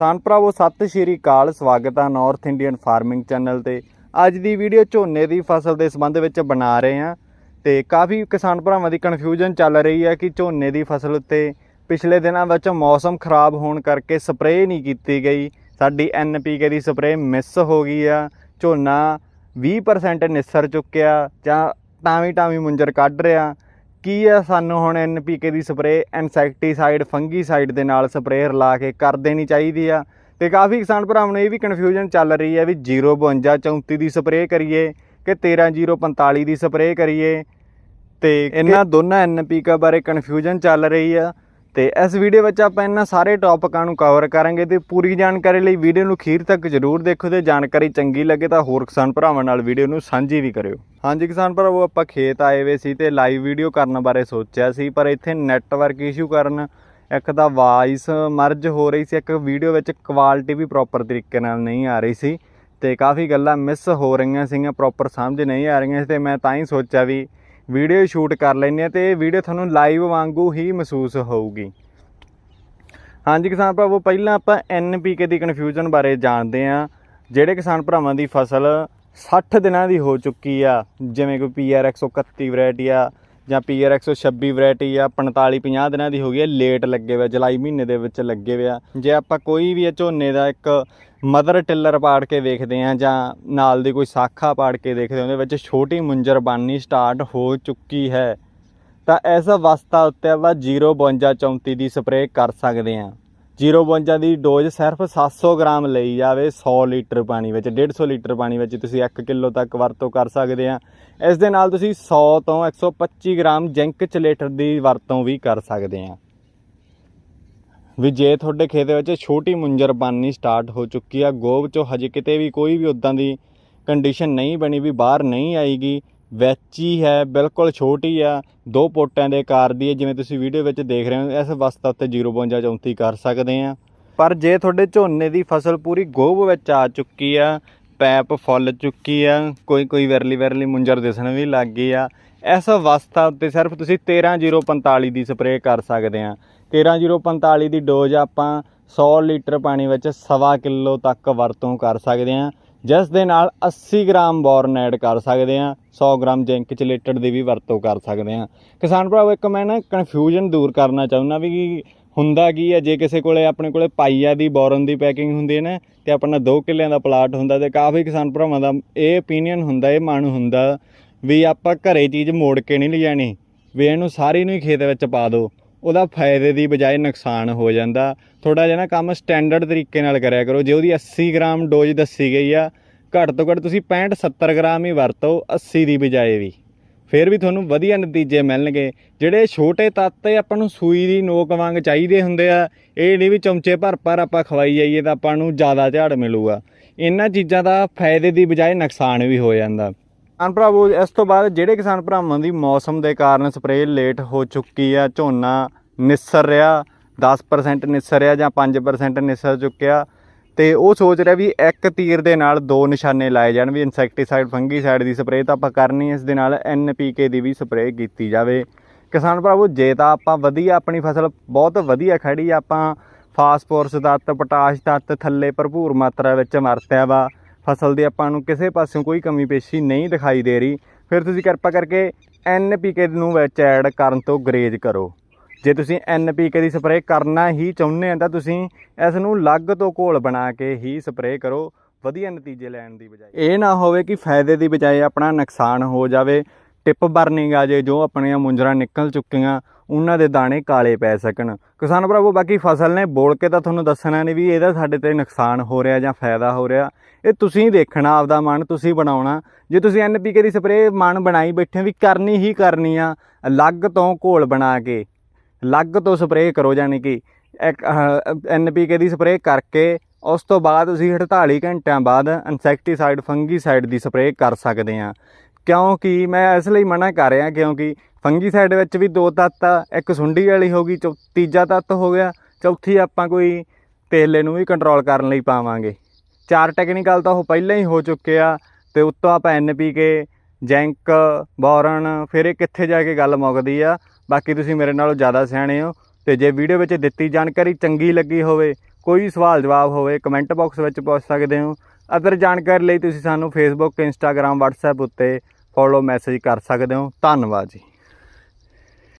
ਕਿਸਾਨ ਭਰਾਵੋ, ਸਤਿ ਸ਼੍ਰੀ ਅਕਾਲ, ਸਵਾਗਤ ਹੈ ਨਾਰਥ ਇੰਡੀਅਨ ਫਾਰਮਿੰਗ ਚੈਨਲ ਤੇ। ਅੱਜ ਦੀ ਵੀਡੀਓ ਝੋਨੇ ਦੀ ਫਸਲ ਦੇ ਸੰਬੰਧ ਵਿੱਚ ਬਣਾ ਰਹੇ ਹਾਂ ਤੇ ਕਾਫੀ ਕਿਸਾਨ ਭਰਾਵਾਂ ਦੀ ਕਨਫਿਊਜ਼ਨ ਚੱਲ ਰਹੀ ਹੈ ਕਿ ਝੋਨੇ ਦੀ ਫਸਲ ਉੱਤੇ ਪਿਛਲੇ ਦਿਨਾਂ ਵਿੱਚ ਮੌਸਮ ਖਰਾਬ ਹੋਣ ਕਰਕੇ ਸਪਰੇਅ ਨਹੀਂ ਕੀਤੀ ਗਈ। ਸਾਡੀ ਐਨਪੀਕੇ ਦੀ ਸਪਰੇਅ ਮਿਸ ਹੋ ਗਈ ਆ। ਝੋਨਾ 20% ਨਿਸਰ ਚੁੱਕਿਆ ਜਾਂ ਟਾਵੀਂ ਟਾਵੀਂ ਮੁੰਜਰ ਕੱਢ ਰਿਹਾ। ਕੀ ਆ ਸਾਨੂੰ ਹੁਣ ਐਨਪੀਕੇ ਦੀ ਸਪਰੇਅ ਇਨਸੈਕਟੀਸਾਈਡ ਫੰਗੀਸਾਈਡ ਦੇ ਨਾਲ ਸਪਰੇਅ ਰਲਾ ਕੇ ਕਰ ਦੇਣੀ ਚਾਹੀਦੀ ਆ। ਤੇ ਕਾਫੀ ਕਿਸਾਨ ਭਰਾਵਾਂ ਨੂੰ ਇਹ ਵੀ ਕਨਫਿਊਜ਼ਨ ਚੱਲ ਰਹੀ ਹੈ ਵੀ 052 34 ਦੀ ਸਪਰੇਅ ਕਰੀਏ ਕਿ 13045 ਦੀ ਸਪਰੇਅ ਕਰੀਏ। ਤੇ ਇਹਨਾਂ ਦੋਨਾਂ ਐਨਪੀਕੇ ਬਾਰੇ ਕਨਫਿਊਜ਼ਨ ਚੱਲ ਰਹੀ ਆ। ਤੇ ਇਸ ਵੀਡੀਓ ਵਿੱਚ ਆਪਾਂ ਇਹਨਾਂ ਸਾਰੇ ਟੌਪਿਕਾਂ ਨੂੰ ਕਵਰ ਕਰਾਂਗੇ ਤੇ ਪੂਰੀ ਜਾਣਕਾਰੀ ਲਈ ਵੀਡੀਓ ਨੂੰ ਅਖੀਰ ਤੱਕ ਜ਼ਰੂਰ ਦੇਖੋ ਤੇ ਜਾਣਕਾਰੀ ਚੰਗੀ ਲੱਗੇ ਤਾਂ ਹੋਰ ਕਿਸਾਨ ਭਰਾਵਾਂ ਨਾਲ ਵੀਡੀਓ ਨੂੰ ਸਾਂਝੀ ਵੀ ਕਰਿਓ। ਹਾਂਜੀ ਕਿਸਾਨ ਭਰਾਵੋ, ਆਪਾਂ ਖੇਤ ਆਏ ਵੇ ਸੀ ਤੇ ਲਾਈਵ ਵੀਡੀਓ ਕਰਨ ਬਾਰੇ ਸੋਚਿਆ ਸੀ, ਪਰ ਇੱਥੇ ਨੈਟਵਰਕ ਇਸ਼ੂ ਕਰਨ ਇੱਕ ਤਾਂ ਵਾਇਸ ਮਰਜ ਹੋ ਰਹੀ ਸੀ, ਇੱਕ ਵੀਡੀਓ ਵਿੱਚ ਕੁਆਲਿਟੀ ਵੀ ਪ੍ਰੋਪਰ ਤਰੀਕੇ ਨਾਲ ਨਹੀਂ ਆ ਰਹੀ ਸੀ ਤੇ ਕਾਫੀ ਗੱਲਾਂ ਮਿਸ ਹੋ ਰਹੀਆਂ ਸੀਗੀਆਂ ਪ੍ਰੋਪਰ ਸਮਝ ਨਹੀਂ ਆ ਰਹੀਆਂ ਸੀ ਤੇ ਮੈਂ ਤਾਂ ਹੀ ਸੋਚਿਆ ਵੀ ਵੀਡੀਓ ਸ਼ੂਟ ਕਰ ਲੈਂਦੇ ਆ ਤੇ ਵੀਡੀਓ ਤੁਹਾਨੂੰ ਲਾਈਵ ਵਾਂਗੂ ਹੀ ਮਹਿਸੂਸ ਹੋਊਗੀ। ਹਾਂਜੀ ਕਿਸਾਨ ਭਰਾਵੋ, ਪਹਿਲਾਂ ਆਪਾਂ ਐਨਪੀਕੇ ਦੀ ਕਨਫਿਊਜ਼ਨ ਬਾਰੇ ਜਾਣਦੇ ਆ ਜਿਹੜੇ ਕਿਸਾਨ ਭਰਾਵਾਂ ਦੀ ਫਸਲ 60 ਦਿਨਾਂ ਦੀ ਹੋ ਚੁੱਕੀ ਆ, ਜਿਵੇਂ ਕੋਈ ਪੀਆਰ 131 ਵੈਰਾਈਟੀ ਆ ਜਾਂ ਪੀਆਰ 126 ਵੈਰਾਈਟੀ ਆ 45 50 ਦਿਨਾਂ ਦੀ ਹੋ ਗਈ ਹੈ ਲੇਟ ਲੱਗੇ ਹੋਏ ਜੁਲਾਈ ਮਹੀਨੇ ਦੇ ਵਿੱਚ ਲੱਗੇ ਹੋਏ ਆ। ਜੇ ਆਪਾਂ ਕੋਈ ਵੀ ਇਹ ਝੋਨੇ ਦਾ ਇੱਕ ਮਦਰ ਟਿੱਲਰ ਪਾੜ ਕੇ ਵੇਖਦੇ ਆ ਜਾਂ ਨਾਲ ਦੀ ਕੋਈ ਸਾਖਾ ਪਾੜ ਕੇ ਦੇਖਦੇ ਹਾਂ, ਉਹਦੇ ਵਿੱਚ ਛੋਟੀ ਮੁੰਜਰ ਬਣਨੀ ਸਟਾਰਟ ਹੋ ਚੁੱਕੀ ਹੈ, ਤਾਂ ਇਸ ਅਵਸਥਾ ਉੱਤੇ ਆਪਾਂ 052 34 ਦੀ ਸਪਰੇਅ ਕਰ ਸਕਦੇ ਹਾਂ। 052 ਦੀ ਡੋਜ਼ ਸਿਰਫ 700 ਗ੍ਰਾਮ ਲਈ ਜਾਵੇ 100 ਲੀਟਰ ਪਾਣੀ ਵਿੱਚ 150 ਲੀਟਰ ਪਾਣੀ ਵਿੱਚ ਤੁਸੀਂ 1 ਕਿਲੋ ਤੱਕ ਵਰਤੋਂ ਕਰ ਸਕਦੇ ਆ। ਇਸ ਦੇ ਨਾਲ ਤੁਸੀਂ 100 ਤੋਂ 125 ਗ੍ਰਾਮ ਜ਼ਿੰਕ ਚਲੇਟਰ ਦੀ ਵਰਤੋਂ ਵੀ ਕਰ ਸਕਦੇ ਆ। ਵੀ ਜੇ ਤੁਹਾਡੇ ਖੇਤ ਵਿੱਚ ਛੋਟੀ ਮੁੰਜਰ ਬਣਨੀ ਸਟਾਰਟ ਹੋ ਚੁੱਕੀ ਆ, ਗੋਬ ਚੋਂ ਹਜੇ ਕਿਤੇ ਵੀ ਕੋਈ ਵੀ ਉਦਾਂ ਦੀ ਕੰਡੀਸ਼ਨ ਨਹੀਂ ਬਣੀ ਵੀ ਬਾਹਰ ਨਹੀਂ ਆਏਗੀ ਵੈਚੀ ਹੈ, ਬਿਲਕੁਲ ਛੋਟੀ ਆ, ਦੋ ਪੋਟਾਂ ਦੇ ਆਕਾਰ ਦੀ ਹੈ, ਜਿਵੇਂ ਤੁਸੀਂ ਵੀਡੀਓ ਵਿੱਚ ਦੇਖ ਰਹੇ ਹੋ, ਇਸ ਅਵਸਥਾ ਉੱਤੇ 052 34 ਕਰ ਸਕਦੇ ਆ ਪਰ ਜੇ ਤੁਹਾਡੇ ਝੋਨੇ ਦੀ ਫਸਲ ਪੂਰੀ ਗੋਭ ਵਿੱਚ ਆ ਚੁੱਕੀ ਆ, ਪੈਪ ਫੁੱਲ ਚੁੱਕੀ ਆ, ਕੋਈ ਕੋਈ ਵਿਰਲੀ ਵਿਰਲੀ ਮੁੰਜਰ ਦਿਸਣ ਵੀ ਲੱਗ ਗਈ ਆ, ਇਸ ਅਵਸਥਾ ਉੱਤੇ ਸਿਰਫ ਤੁਸੀਂ 13045 ਦੀ ਸਪਰੇਅ ਕਰ ਸਕਦੇ ਆ 13045 ਦੀ ਡੋਜ਼ ਆਪਾਂ 100 ਲੀਟਰ ਪਾਣੀ ਵਿੱਚ ਸਵਾ ਕਿਲੋ ਤੱਕ ਵਰਤੋਂ ਕਰ ਸਕਦੇ ਆ ਜਿਸ ਦੇ ਨਾਲ 80 ਗ੍ਰਾਮ ਬੋਰਨ ਐਡ ਕਰ ਸਕਦੇ ਆ 100 ਗ੍ਰਾਮ ਜ਼ਿੰਕ ਚਲੇਟਡ ਦੀ ਵੀ ਵਰਤੋਂ ਕਰ ਸਕਦੇ ਆ ਕਿਸਾਨ ਭਰਾਵੋ, ਇੱਕ ਮੈਂ ਨਾ ਕਨਫਿਊਜ਼ਨ ਦੂਰ ਕਰਨਾ ਚਾਹੁੰਦਾ ਵੀ ਹੁੰਦਾ ਕੀ ਹੈ, ਜੇ ਕਿਸੇ ਕੋਲੇ ਆਪਣੇ ਕੋਲੇ ਪਾਈਆ ਦੀ ਬੋਰਨ ਦੀ ਪੈਕਿੰਗ ਹੁੰਦੀ ਹੈ ਨਾ, ਤੇ ਆਪਣਾ 2 ਕਿੱਲਿਆਂ ਦਾ ਪਲਾਟ ਹੁੰਦਾ ਤੇ ਕਾਫੀ ਕਿਸਾਨ ਭਰਾਵਾਂ ਦਾ ਇਹ ਓਪੀਨੀਅਨ ਹੁੰਦਾ, ਇਹ ਮਨ ਹੁੰਦਾ ਵੀ ਆਪਾਂ ਘਰੇ ਚੀਜ਼ ਮੋੜ ਕੇ ਨਹੀਂ ਲਿਜਾਣੀ, ਵੀ ਇਹਨੂੰ ਸਾਰੀ ਨੂੰ ਹੀ ਖੇਤ ਵਿੱਚ ਪਾ ਦਿਓ। ਉਹਦਾ ਫਾਇਦੇ ਦੀ ਬਜਾਏ ਨੁਕਸਾਨ ਹੋ ਜਾਂਦਾ। ਥੋੜਾ ਜਿਹਾ ਨਾ ਕੰਮ ਸਟੈਂਡਰਡ ਤਰੀਕੇ ਨਾਲ ਕਰਿਆ ਕਰੋ। ਜੇ ਉਹਦੀ 80 ਗ੍ਰਾਮ ਡੋਜ਼ ਦੱਸੀ ਗਈ ਆ, ਘੱਟ ਤੋਂ ਘੱਟ ਤੁਸੀਂ 65 70 ਗ੍ਰਾਮ ਹੀ ਵਰਤੋ 80 ਦੀ ਬਜਾਏ ਵੀ। ਫਿਰ ਵੀ ਤੁਹਾਨੂੰ ਵਧੀਆ ਨਤੀਜੇ ਮਿਲਣਗੇ। ਜਿਹੜੇ ਛੋਟੇ ਤੱਤ 'ਤੇ ਆਪਾਂ ਨੂੰ ਸੂਈ ਦੀ ਨੋਕ ਵਾਂਗ ਚਾਹੀਦੇ ਹੁੰਦੇ ਆ, ਇਹ ਨਹੀਂ ਵੀ ਚਮਚੇ ਭਰ ਭਰ ਆਪਾਂ ਖਵਾਈ ਜਾਈਏ ਤਾਂ ਆਪਾਂ ਨੂੰ ਜ਼ਿਆਦਾ ਝਾੜ ਮਿਲੂਗਾ। ਇਹਨਾਂ ਚੀਜ਼ਾਂ ਦਾ ਫਾਇਦੇ ਦੀ ਬਜਾਏ ਨੁਕਸਾਨ ਵੀ ਹੋ ਜਾਂਦਾ। ਕਿਸਾਨ ਭਰਾਵੋ, ਇਸ ਤੋਂ ਬਾਅਦ ਜਿਹੜੇ ਕਿਸਾਨ ਭਰਾਵਾਂ ਦੀ ਮੌਸਮ ਦੇ ਕਾਰਨ ਸਪਰੇਅ ਲੇਟ ਹੋ ਚੁੱਕੀ ਆ, ਝੋਨਾ ਨਿਸਰ ਰਿਹਾ 10% ਨਿਸਰ ਰਿਹਾ ਜਾਂ 5% ਨਿਸਰ ਚੁੱਕਿਆ, ਤੇ ਉਹ ਸੋਚ ਰਿਹਾ ਵੀ ਇੱਕ ਤੀਰ ਦੇ ਨਾਲ ਦੋ ਨਿਸ਼ਾਨੇ ਲਾਏ ਜਾਣ ਵੀ ਇਨਸੈਕਟੀਸਾਈਡ ਫੰਗੀਸਾਈਡ ਦੀ ਸਪਰੇਅ ਤਾਂ ਆਪਾਂ ਕਰਨੀ ਇਸ ਦੇ ਨਾਲ ਐਨਪੀਕੇ ਦੀ ਵੀ ਸਪਰੇਅ ਕੀਤੀ ਜਾਵੇ। ਕਿਸਾਨ ਭਰਾਵੋ, ਜੇ ਤਾਂ ਆਪਾਂ ਵਧੀਆ ਆਪਣੀ ਫਸਲ ਬਹੁਤ ਵਧੀਆ ਖੜੀ ਆਪਾਂ ਫਾਸਫੋਰਸ, ਤੱਤ, ਪੋਟਾਸ਼ ਤੱਤ ਥੱਲੇ ਭਰਪੂਰ ਮਾਤਰਾ ਵਿੱਚ ਵਰਤਿਆ ਵਾ ਫਸਲ ਦੀ ਆਪਾਂ ਨੂੰ ਕਿਸੇ ਪਾਸਿਓਂ ਕੋਈ ਕਮੀ ਪੇਸ਼ੀ ਨਹੀਂ ਦਿਖਾਈ ਦੇ ਰਹੀ। ਫਿਰ ਤੁਸੀਂ ਕਿਰਪਾ ਕਰਕੇ ਐਨਪੀਕੇ ਨੂੰ ਵਿੱਚ ਐਡ ਕਰਨ ਤੋਂ ਗਰੇਜ ਕਰੋ। ਜੇ ਤੁਸੀਂ ਐਨਪੀਕੇ ਦੀ ਸਪਰੇਅ ਕਰਨਾ ਹੀ ਚਾਹੁੰਦੇ ਆ, ਤਾਂ ਤੁਸੀਂ ਇਸ ਨੂੰ ਲੱਗ ਤੋਂ ਘੋਲ ਬਣਾ ਕੇ ਹੀ ਸਪਰੇਅ ਕਰੋ, ਵਧੀਆ ਨਤੀਜੇ ਲੈਣ ਦੀ ਬਜਾਏ। ਇਹ ਨਾ ਹੋਵੇ ਕਿ ਫਾਇਦੇ ਦੀ ਬਜਾਏ ਆਪਣਾ ਨੁਕਸਾਨ ਹੋ ਜਾਵੇ, ਟਿਪ ਬਰਨਿੰਗ ਆ ਜੇ, ਜੋ ਆਪਣੀਆਂ ਮੁੰਜਰਾ ਨਿਕਲ ਚੁੱਕੀਆਂ ਉਹਨਾਂ ਦੇ ਦਾਣੇ ਕਾਲੇ ਪੈ ਸਕਣ। ਕਿਸਾਨ ਭਰਾਵੋ, ਬਾਕੀ ਫਸਲ ਨੇ ਬੋਲ ਕੇ ਤਾਂ ਤੁਹਾਨੂੰ ਦੱਸਣਾ ਨਹੀਂ ਵੀ ਇਹਦਾ ਸਾਡੇ ਤੇ ਨੁਕਸਾਨ ਹੋ ਰਿਹਾ ਜਾਂ ਫਾਇਦਾ ਹੋ ਰਿਹਾ। ਇਹ ਤੁਸੀਂ ਦੇਖਣਾ, ਆਪਦਾ ਮਨ ਤੁਸੀਂ ਬਣਾਉਣਾ। ਜੇ ਤੁਸੀਂ ਐਨਪੀਕੇ ਦੀ ਸਪਰੇਅ ਮਨ ਬਣਾਈ ਬੈਠੇ ਵੀ ਕਰਨੀ ਹੀ ਕਰਨੀ ਆ, ਅਲੱਗ ਤੋਂ ਘੋਲ ਬਣਾ ਕੇ, ਅਲੱਗ ਤੋਂ ਸਪਰੇਅ ਕਰੋ ਯਾਨੀ ਕਿ ਇੱਕ ਐਨਪੀਕੇ ਦੀ ਸਪਰੇਅ ਕਰਕੇ, ਉਸ ਤੋਂ ਬਾਅਦ ਤੁਸੀਂ 48 ਘੰਟਿਆਂ ਬਾਅਦ ਇਨਸੈਕਟੀਸਾਈਡ, ਫੰਗੀਸਾਈਡ ਦੀ ਸਪਰੇਅ ਕਰ ਸਕਦੇ ਆ। ਕਿਉਂਕਿ ਮੈਂ ਇਸ ਲਈ ਮਨਾ ਕਰ ਰਿਹਾ ਕਿਉਂਕਿ ਫੰਗੀਸਾਈਡ ਵਿੱਚ ਵੀ ਦੋ ਤੱਤ ਆ, ਇੱਕ ਸੁੰਡੀ ਵਾਲੀ ਹੋ ਗਈ, ਚੌ- ਤੀਜਾ ਤੱਤ ਹੋ ਗਿਆ, ਚੌਥੀ ਆਪਾਂ ਕੋਈ ਤੇਲੇ ਨੂੰ ਵੀ ਕੰਟਰੋਲ ਕਰਨ ਲਈ ਪਾਵਾਂਗੇ। ਚਾਰ ਟੈਕਨੀਕਲ ਤਾਂ ਉਹ ਪਹਿਲਾਂ ਹੀ ਹੋ ਚੁੱਕੇ ਆ, ਤੇ ਉੱਤੋਂ ਆਪਾਂ ਐਨਪੀਕੇ ਜੈਂਕ, ਬੋਰਨ, ਫਿਰ ਇਹ ਕਿੱਥੇ ਜਾ ਕੇ ਗੱਲ ਮੁੱਕਦੀ ਆ, ਬਾਕੀ ਤੁਸੀਂ ਮੇਰੇ ਨਾਲੋਂ ਜ਼ਿਆਦਾ ਸਿਆਣੇ ਹੋ, ਤੇ ਜੇ ਵੀਡੀਓ ਵਿੱਚ ਦਿੱਤੀ ਜਾਣਕਾਰੀ ਚੰਗੀ ਲੱਗੀ ਹੋਵੇ, ਕੋਈ ਸਵਾਲ ਜਵਾਬ ਹੋਵੇ ਕਮੈਂਟ ਬਾਕਸ ਵਿੱਚ ਪੁੱਛ ਸਕਦੇ ਹੋ ਅਦਰ ਜਾਣਕਾਰੀ ਲਈ ਤੁਸੀਂ ਸਾਨੂੰ ਫੇਸਬੁੱਕ ਇੰਸਟਾਗ੍ਰam WhatsApp ਉੱਤੇ ਫੋਲੋ ਮੈਸੇਜ ਕਰ ਸਕਦੇ ਹੋ। ਧੰਨਵਾਦ ਜੀ।